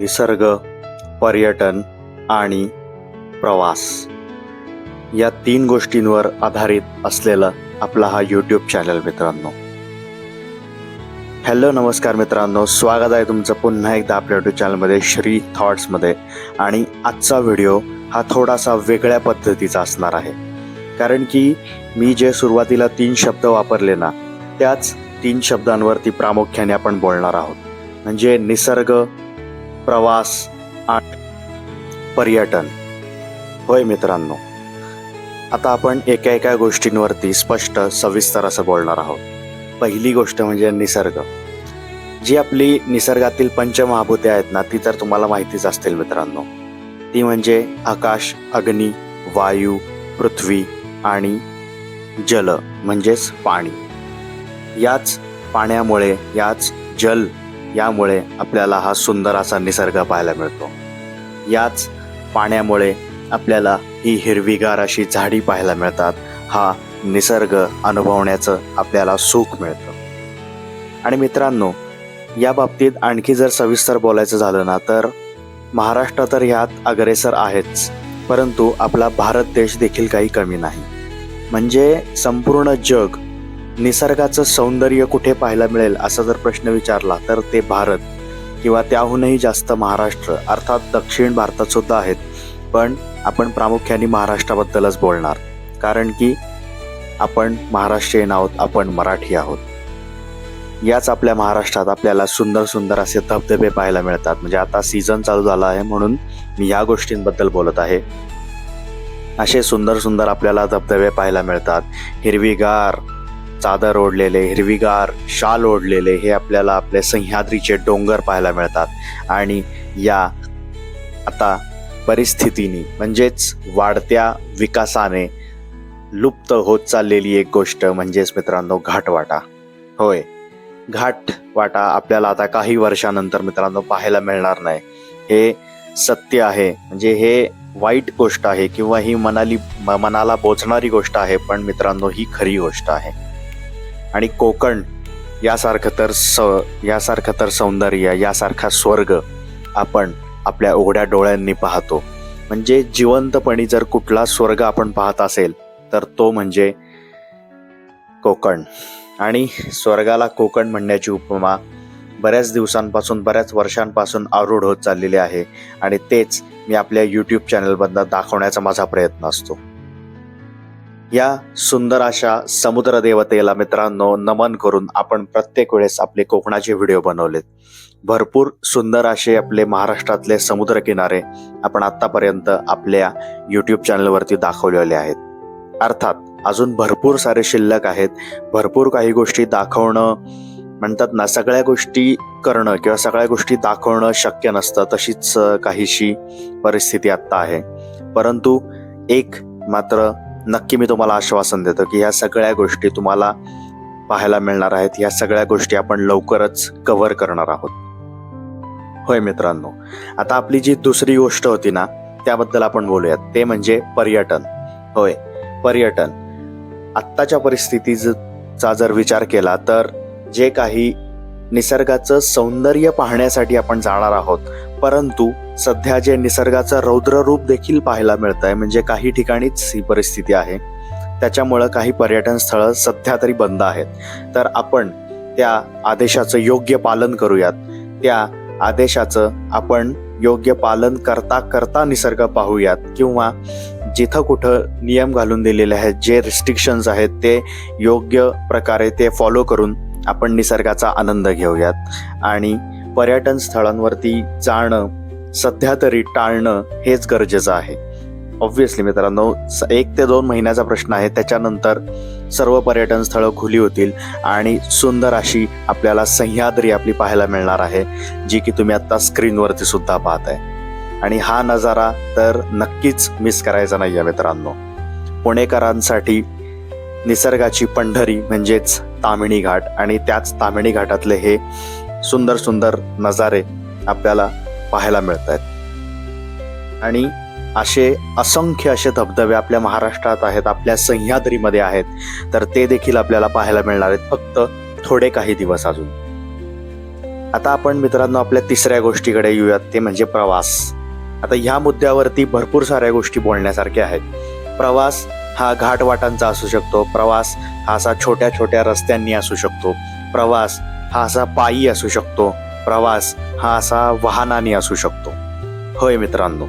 निसर्ग पर्यटन आणि प्रवास या तीन गोष्टींवर आधारित असलेला आपला हा यूट्यूब चॅनल मित्रांनो. हॅलो नमस्कार मित्रांनो. स्वागत आहे तुमचं पुन्हा एकदा आपल्या यूट्यूब चॅनलमध्ये श्री थॉट्समध्ये आणि आजचा व्हिडिओ हा थोडासा वेगळ्या पद्धतीचा असणार आहे. कारण की मी जे सुरुवातीला तीन शब्द वापरले ना त्याच तीन शब्दांवरती प्रामुख्याने आपण बोलणार आहोत. म्हणजे निसर्ग प्रवास आठ पर्यटन. होय मित्रांनो आता आपण एका एका गोष्टींवरती स्पष्ट सविस्तर असं बोलणार आहोत. पहिली गोष्ट म्हणजे निसर्ग. जी आपली निसर्गातील पंचमहाभूते आहेत ना ती तर तुम्हाला माहितीच असतील मित्रांनो. ती म्हणजे आकाश अग्नी वायू पृथ्वी आणि जल म्हणजेच पाणी. याच पाण्यामुळे याच जल यामुळे आपल्याला हा सुंदर असा निसर्ग पाहायला मिळतो. याच पाण्यामुळे आपल्याला ही हिरवीगार अशी झाडी पाहायला मिळतात. हा निसर्ग अनुभवण्याचं आपल्याला सुख मिळतं. आणि मित्रांनो या बाबतीत आणखी जर सविस्तर बोलायचं झालं ना तर महाराष्ट्र तर ह्यात अग्रेसर आहेच. परंतु आपला भारत देश देखील काही कमी नाही. म्हणजे संपूर्ण जग निसर्गाचं सौंदर्य कुठे पाहायला मिळेल असा जर प्रश्न विचारला तर ते भारत किंवा त्याहूनही जास्त महाराष्ट्र अर्थात दक्षिण भारतात सुद्धा आहेत. पण आपण प्रामुख्याने महाराष्ट्राबद्दलच बोलणार कारण की आपण महाराष्ट्रीयन आहोत आपण मराठी आहोत. याच आपल्या महाराष्ट्रात आपल्याला सुंदर सुंदर असे धबधबे पाहायला मिळतात. म्हणजे आता सीझन चालू झाला आहे म्हणून मी या गोष्टींबद्दल बोलत आहे. असे सुंदर सुंदर आपल्याला धबधबे पाहायला मिळतात. हिरवीगार चादर ओढलेले हिरवीगार शाल ओढलेले हे आपल्याला आपले सह्याद्रीचे डोंगर पाहायला मिळतात. आणि या आता परिस्थितीने म्हणजेच वाढत्या विकासाने लुप्त होत चाललेली एक गोष्ट म्हणजेच मित्रांनो घाटवाटा. होय घाटवाटा आपल्याला आता काही वर्षानंतर मित्रांनो पाहायला मिळणार नाही. हे सत्य आहे म्हणजे हे वाईट गोष्ट आहे किंवा ही मनाली म- मनाला बोचणारी गोष्ट आहे पण मित्रांनो ही खरी गोष्ट आहे. आणि कोकण यासारखं तर स यासारखं तर सौंदर्य यासारखा स्वर्ग आपण आपल्या उघड्या डोळ्यांनी पाहतो. म्हणजे जिवंतपणी जर कुठला स्वर्ग आपण पाहत असेल तर तो म्हणजे कोकण. आणि स्वर्गाला कोकण म्हणण्याची उपमा बऱ्याच दिवसांपासून बऱ्याच वर्षांपासून आरूढ होत चाललेली आहे. आणि तेच मी आपल्या यूट्यूब चॅनलबद्दल दाखवण्याचा माझा प्रयत्न असतो. या सुंदर अशा समुद्र देवतेला मित्रांनो नमन करून आपण प्रत्येक वेळेस आपले कोकणाचे व्हिडिओ बनवलेत. भरपूर सुंदर असे आपले महाराष्ट्रातले समुद्र किनारे आपण आतापर्यंत आपल्या यूट्यूब चॅनलवरती दाखवलेले आहेत. अर्थात अजून भरपूर सारे शिल्लक आहेत. भरपूर काही गोष्टी दाखवणं म्हणतात ना सगळ्या गोष्टी करणं किंवा सगळ्या गोष्टी दाखवणं शक्य नसतं तशीच काहीशी परिस्थिती आत्ता आहे. परंतु एक मात्र नक्की मी तुम्हाला आश्वासन देतो की ह्या सगळ्या गोष्टी तुम्हाला पाहायला मिळणार आहेत. ह्या सगळ्या गोष्टी आपण लवकरच कव्हर करणार आहोत. होय मित्रांनो आता आपली जी दुसरी गोष्ट होती ना त्याबद्दल आपण बोलूयात. ते म्हणजे पर्यटन. होय पर्यटन. आत्ताच्या परिस्थितीचा जर विचार केला तर जे काही निसर्गाचं सौंदर्य पाहण्यासाठी आपण जाणार आहोत परंतु सध्या जे निसर्गाचं रौद्र रूप देखील पाहायला मिळत आहे म्हणजे काही ठिकाणीच ही परिस्थिती आहे. त्याच्यामुळं काही पर्यटन स्थळं सध्या तरी बंद आहेत. तर आपण त्या आदेशाचं योग्य पालन करूयात. त्या आदेशाचं आपण योग्य पालन करता करता निसर्ग पाहूयात. किंवा जिथं कुठं नियम घालून दिलेले आहेत जे रिस्ट्रिक्शन्स आहेत ते योग्य प्रकारे ते फॉलो करून आपण निसर्गाचा आनंद घेऊयात. आणि पर्यटन स्थळांवरती जाणं सध्या तरी टाळणं हेच गरजेचं आहे. ऑब्व्हियसली मित्रांनो स- एक ते दोन महिन्याचा प्रश्न आहे. त्याच्यानंतर सर्व पर्यटन स्थळं खुली होतील आणि सुंदर अशी आपल्याला सह्याद्री आपली पाहायला मिळणार आहे जी की तुम्ही आत्ता स्क्रीनवरती सुद्धा पाहताय. आणि हा नजारा तर नक्कीच मिस करायचा नाही आहे मित्रांनो. पुणेकरांसाठी निसर्गाची पंढरी म्हणजेच तामिणी घाट आणि त्याच तामिणी घाटातले हे सुंदर सुंदर नजारे आपल्याला पाहायला मिळत आहेत आणि असे असंख्य असे धबधबे आपल्या महाराष्ट्रात आहेत आपल्या सह्याद्रीमध्ये आहेत तर ते देखील आपल्याला पाहायला मिळणार आहेत फक्त थोडे काही दिवस अजून. आता आपण मित्रांनो आपल्या तिसऱ्या गोष्टीकडे येऊयात ते म्हणजे प्रवास. आता ह्या मुद्द्यावरती भरपूर साऱ्या गोष्टी बोलण्यासारख्या आहेत. प्रवास हा घाटवाटांचा असू शकतो प्रवास हा असा छोट्या छोट्या रस्त्यांनी असू शकतो. प्रवास हा असा पायी असू शकतो. प्रवास हा असा वाहनाने असू शकतो. होय मित्रांनो.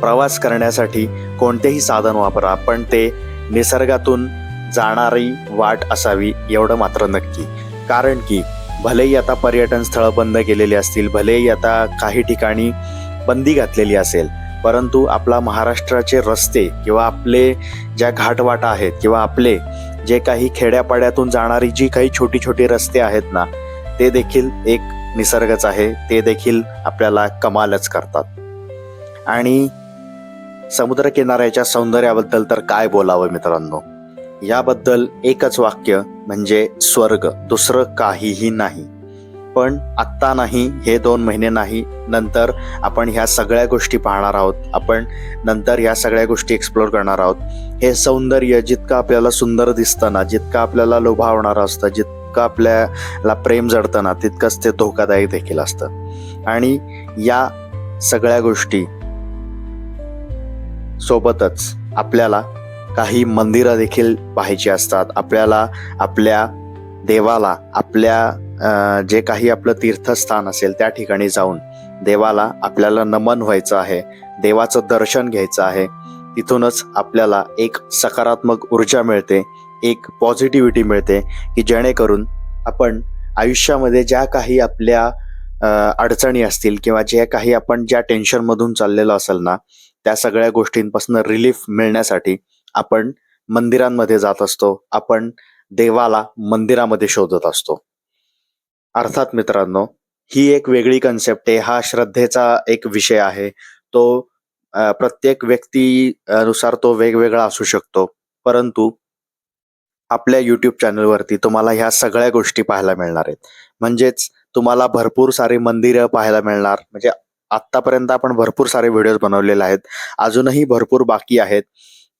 प्रवास करण्यासाठी कोणतेही साधन वापरा पण ते निसर्गातून जाणारी वाट असावी एवढं मात्र नक्की. कारण की भलेही आता पर्यटन स्थळं बंद केलेली असतील भलेही आता काही ठिकाणी बंदी घातलेली असेल परंतु आपला महाराष्ट्राचे रस्ते किंवा आपले ज्या घाटवाटा आहेत किंवा आपले जे काही खेड्यापाड्यातून जाणारी जी काही छोटी छोटी रस्ते आहेत ना ते देखील एक निसर्गच आहे. ते देखील आपल्याला कमालच करतात. आणि समुद्रकिनाऱ्याच्या सौंदर्याबद्दल तर काय बोलावं मित्रांनो? याबद्दल एकच वाक्य म्हणजे स्वर्ग. दुसरं काहीही नाही. पण आत्ता नाही हे दोन महिने नाही नंतर आपण ह्या सगळ्या गोष्टी पाहणार आहोत. आपण नंतर ह्या सगळ्या गोष्टी एक्सप्लोर करणार आहोत. हे सौंदर्य जितकं आपल्याला सुंदर दिसतं ना जितकं आपल्याला लोभावणारं असतं जितकं आपल्याला प्रेम जडतं ना तितकंच ते धोकादायक देखील असतं. आणि या सगळ्या गोष्टी सोबतच आपल्याला काही मंदिरं देखील पाहायची असतात. आपल्याला आपल्या देवाला आपल्या जे काही आपलं तीर्थस्थान असेल त्या ठिकाणी जाऊन देवाला आपल्याला नमन व्हायचं आहे देवाचं दर्शन घ्यायचं आहे तिथूनच आपल्याला एक सकारात्मक ऊर्जा मिळते एक पॉझिटिव्हिटी मिळते की जेणेकरून आपण आयुष्यामध्ये ज्या काही आपल्या अडचणी असतील किंवा जे काही आपण ज्या टेन्शनमधून चाललेलो असेल ना त्या सगळ्या गोष्टींपासून रिलीफ मिळण्यासाठी आपण मंदिरांमध्ये जात असतो आपण देवाला मंदिरामध्ये शोधत असतो. अर्थात मित्रांनो ही एक वेगळी कन्सेप्ट आहे. हा श्रद्धेचा एक विषय आहे. तो प्रत्येक व्यक्तीनुसार तो वेगवेगळा असू शकतो. परंतु आपल्या युट्यूब चॅनलवरती तुम्हाला ह्या सगळ्या गोष्टी पाहायला मिळणार आहेत. म्हणजेच तुम्हाला भरपूर सारी मंदिरं पाहायला मिळणार. म्हणजे आतापर्यंत आपण भरपूर सारे व्हिडिओज बनवलेले आहेत. अजूनही भरपूर बाकी आहेत.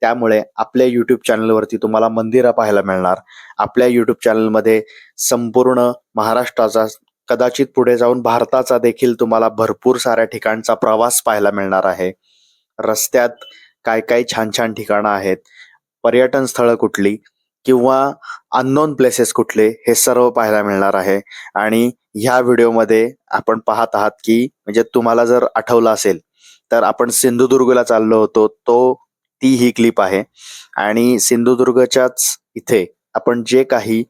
त्यामुळे आपल्या युट्यूब चॅनलवरती तुम्हाला मंदिरं पाहायला मिळणार. आपल्या युट्यूब चॅनलमध्ये संपूर्ण महाराष्ट्राचा कदाचित पुढे जाऊन भारताचा देखील तुम्हाला भरपूर साऱ्या ठिकाणचा प्रवास पाहायला मिळणार आहे. रस्त्यात काय काय छान छान ठिकाणं आहेत पर्यटन स्थळं कुठली किंवा अननोन प्लेसेस कुठले हे सर्व पाहायला मिळणार आहे. आणि ह्या व्हिडिओमध्ये आपण पाहत आहात की म्हणजे तुम्हाला जर आठवलं असेल तर आपण सिंधुदुर्गला चाललो होतो तो ती ही क्लिप आहे. आणि सिंधुदुर्गच्याच इथे आपण जे काही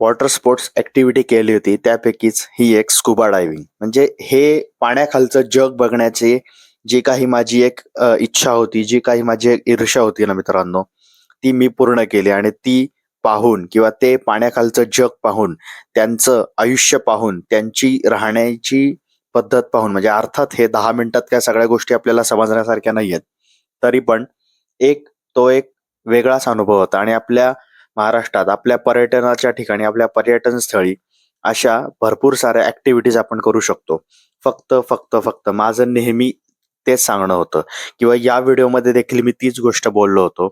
वॉटर स्पोर्ट्स ऍक्टिव्हिटी केली होती त्यापैकीच ही एक स्कुबा डायव्हिंग म्हणजे हे पाण्याखालचं जग बघण्याचे जी काही माझी एक इच्छा होती जी काही माझी एक ईर्षा होती ना मित्रांनो ती मी पूर्ण केली. आणि ती पाहून किंवा ते पाण्याखालचं जग पाहून त्यांचं आयुष्य पाहून त्यांची राहण्याची पद्धत पाहून म्हणजे अर्थात हे दहा मिनिटात काय सगळ्या गोष्टी आपल्याला समजण्यासारख्या नाही आहेत तरी पण एक तो एक वेगळाच अनुभव होता. आणि आपल्या महाराष्ट्रात आपल्या पर्यटनाच्या ठिकाणी आपल्या पर्यटन स्थळी अशा भरपूर साऱ्या ऍक्टिव्हिटीज आपण करू शकतो. फक्त फक्त फक्त माझं नेहमी तेच सांगणं होतं. किंवा या व्हिडिओमध्ये देखील मी तीच गोष्ट बोललो होतो.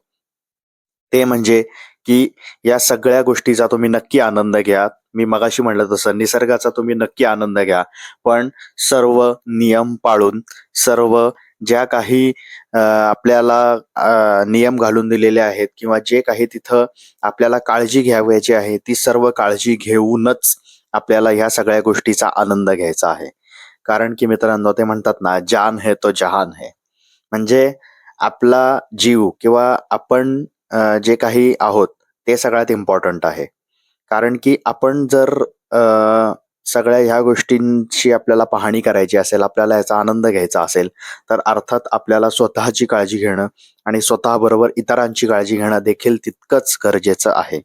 ते म्हणजे की या सगळ्या गोष्टीचा तुम्ही नक्की आनंद घ्या. मी मगाशी म्हणलं तसं निसर्गाचा तुम्ही नक्की आनंद घ्या. पण सर्व नियम पाळून सर्व ज्या काही आपल्याला नियम घालून दिलेले आहेत किंवा जे काही तिथं आपल्याला काळजी घ्यावयाची आहे ती सर्व काळजी घेऊनच आपल्याला ह्या सगळ्या गोष्टीचा आनंद घ्यायचा आहे. कारण की मित्रांनो ते म्हणतात ना जान है तो जहान है. म्हणजे आपला जीव किंवा आपण जे काही आहोत ते सगळ्यात इम्पॉर्टंट आहे. कारण की आपण जर सगळ्या ह्या गोष्टींची आपल्याला पाहणी करायची असेल आपल्याला याचा आनंद घ्यायचा असेल तर अर्थात आपल्याला स्वतःची काळजी घेणं आणि स्वतःबरोबर इतरांची काळजी घेणं देखील तितकंच गरजेचं आहे.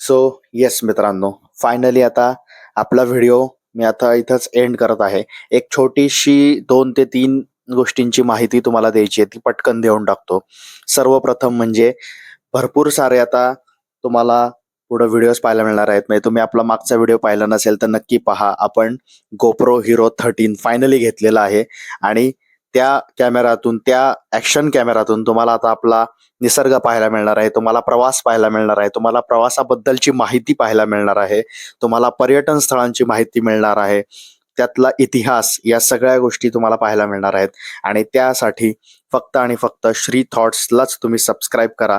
सो येस मित्रांनो फायनली आता आपला व्हिडिओ मी आता इथंच एंड करत आहे. एक छोटीशी दोन ते तीन गोष्टींची माहिती तुम्हाला द्यायची आहे ती पटकन देऊन टाकतो. सर्वप्रथम म्हणजे भरपूर सारे आता तुम्हाला पुढे व्हिडिओज पाहायला मिळणार आहेत. म्हणजे तुम्ही आपला मागचा व्हिडिओ पाहिला नसेल तर नक्की पहा. आपण गोप्रो हिरो थर्टीन फायनली घेतलेला आहे. आणि त्या कॅमेरातून त्या ॲक्शन कॅमेरातून तुम्हाला आता आपला निसर्ग पाहायला मिळणार आहे. तुम्हाला प्रवास पाहायला मिळणार आहे. तुम्हाला प्रवासाबद्दलची माहिती पाहायला मिळणार आहे. तुम्हाला पर्यटन स्थळांची माहिती मिळणार आहे. त्यातला इतिहास या सगळ्या गोष्टी तुम्हाला पाहायला मिळणार आहेत. आणि त्यासाठी फक्त आणि फक्त श्री थॉट्सलाच तुम्ही सबस्क्राईब करा.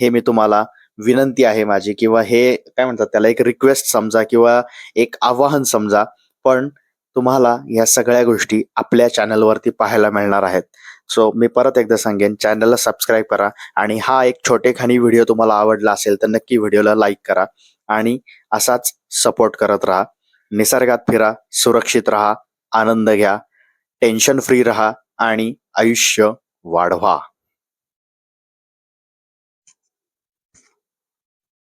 हे मी तुम्हाला विनंती आहे माझी किंवा हे काय म्हणतात त्याला एक रिक्वेस्ट समजा किंवा एक आवाहन समजा. पण तुम्हाला या सगळ्या गोष्टी आपल्या चॅनलवरती पाहायला मिळणार आहेत. सो मी परत एकदा सांगेन चॅनलला सबस्क्राईब करा आणि हा एक छोटेखानी व्हिडिओ तुम्हाला आवडला असेल तर नक्की व्हिडिओला लाईक करा आणि असाच सपोर्ट करत राहा. निसर्गात फिरा सुरक्षित राहा आनंद घ्या टेन्शन फ्री राहा आणि आयुष्य वाढवा.